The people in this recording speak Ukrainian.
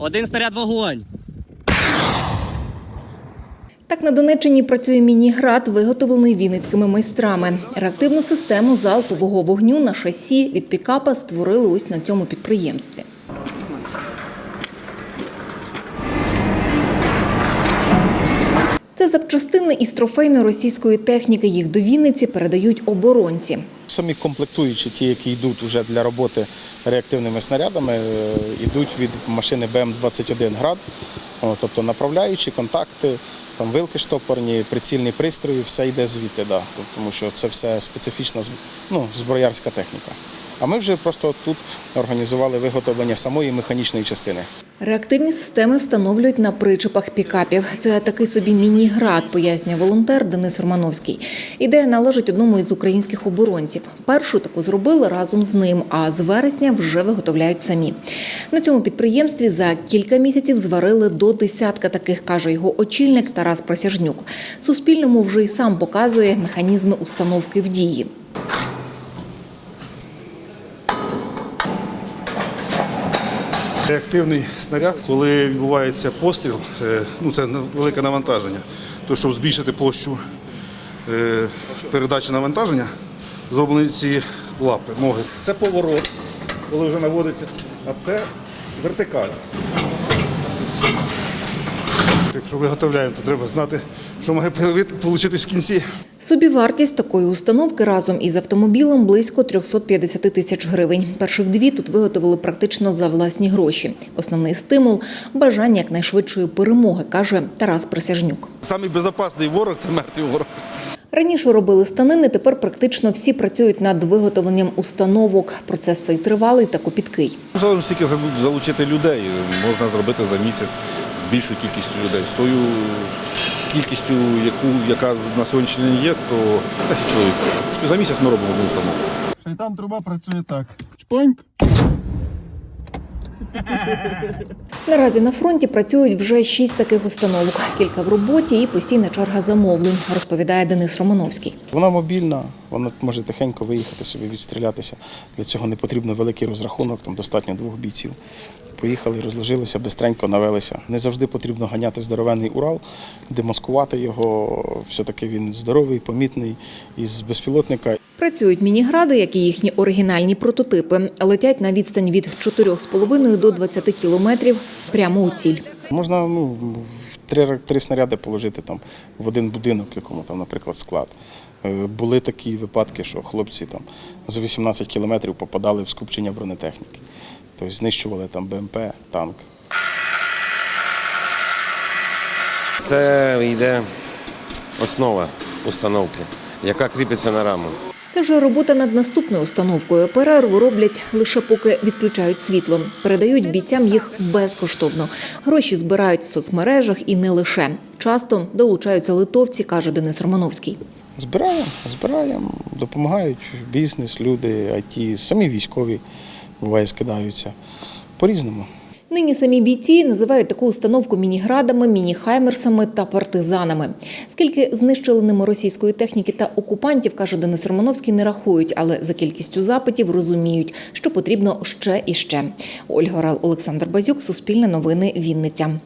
Один снаряд вогонь. Так на Донеччині працює міні-град, виготовлений вінницькими майстрами. Реактивну систему залпового вогню на шасі від пікапа створили ось на цьому підприємстві. Це запчастини із трофейної російської техніки. Їх до Вінниці передають оборонці. Самі комплектуючі, ті, які йдуть вже для роботи реактивними снарядами, е, йдуть від машини БМ-21 град, тобто направляючі, контакти, там вилки штопорні, прицільні пристрої, все йде звідти, да, тому що це все специфічна ну, зброярська техніка. А ми вже просто тут організували виготовлення самої механічної частини. Реактивні системи встановлюють на причепах пікапів. Це такий собі міні-град, пояснює волонтер Денис Романовський. Ідея належить одному із українських оборонців. Першу таку зробили разом з ним, а з вересня вже виготовляють самі. На цьому підприємстві за кілька місяців зварили до десятка таких, каже його очільник Тарас Присяжнюк. Суспільному вже й сам показує механізми установки в дії. Реактивний снаряд, коли відбувається постріл, е, ну це велике навантаження. То щоб збільшити площу е, передачі навантаження, зроблені ці лапи, ноги. Це поворот, коли вже наводиться, а це вертикаль. Якщо виготовляємо, то треба знати, що має вийти в кінці. Собівартість такої установки разом із автомобілем близько 350 тисяч гривень. Перших дві тут виготовили практично за власні гроші. Основний стимул бажання якнайшвидшої перемоги, каже Тарас Присяжнюк. Самий безпечний ворог це мертвий ворог. Раніше робили станини, тепер практично всі працюють над виготовленням установок. Процес цей тривалий та копіткий. Залежно стільки залучити людей, можна зробити за місяць з більшою кількістю людей. З тою кількістю, яку, яка на сьогоднішній день є, то 10 чоловік. За місяць ми робимо одну установку. Шайтан труба працює так. Чпоньк. Наразі на фронті працюють вже шість таких установок. Кілька в роботі і постійна черга замовлень, розповідає Денис Романовський. Вона мобільна, вона може тихенько виїхати собі, відстрілятися. Для цього не потрібно великий розрахунок, там достатньо двох бійців. Поїхали, розложилися, бистренько навелися. Не завжди потрібно ганяти здоровенний Урал, демаскувати його. Все-таки він здоровий, помітний із безпілотника. Працюють мінігради, як і їхні оригінальні прототипи. Летять на відстань від 4,5 до 20 кілометрів прямо у ціль. Можна ну, три, три снаряди положити там в один будинок, якому там, наприклад, склад. Е, Були такі випадки, що хлопці там за 18 кілометрів попадали в скупчення бронетехніки. Тобто знищували там БМП, танк. Це йде основа установки, яка кріпиться на раму. Це вже робота над наступною установкою. Перерву роблять лише поки відключають світло. Передають бійцям їх безкоштовно. Гроші збирають в соцмережах і не лише. Часто долучаються литовці, каже Денис Романовський. Збираємо, збираємо, допомагають бізнес, люди, IT, самі військові буває скидаються. По-різному. Нині самі бійці називають таку установку мініградами, мініхаймерсами та партизанами. Скільки знищили ними російської техніки та окупантів, каже Денис Романовський, не рахують, але за кількістю запитів розуміють, що потрібно ще і ще. Ольга Орел, Олександр Базюк, Суспільне новини, Вінниця.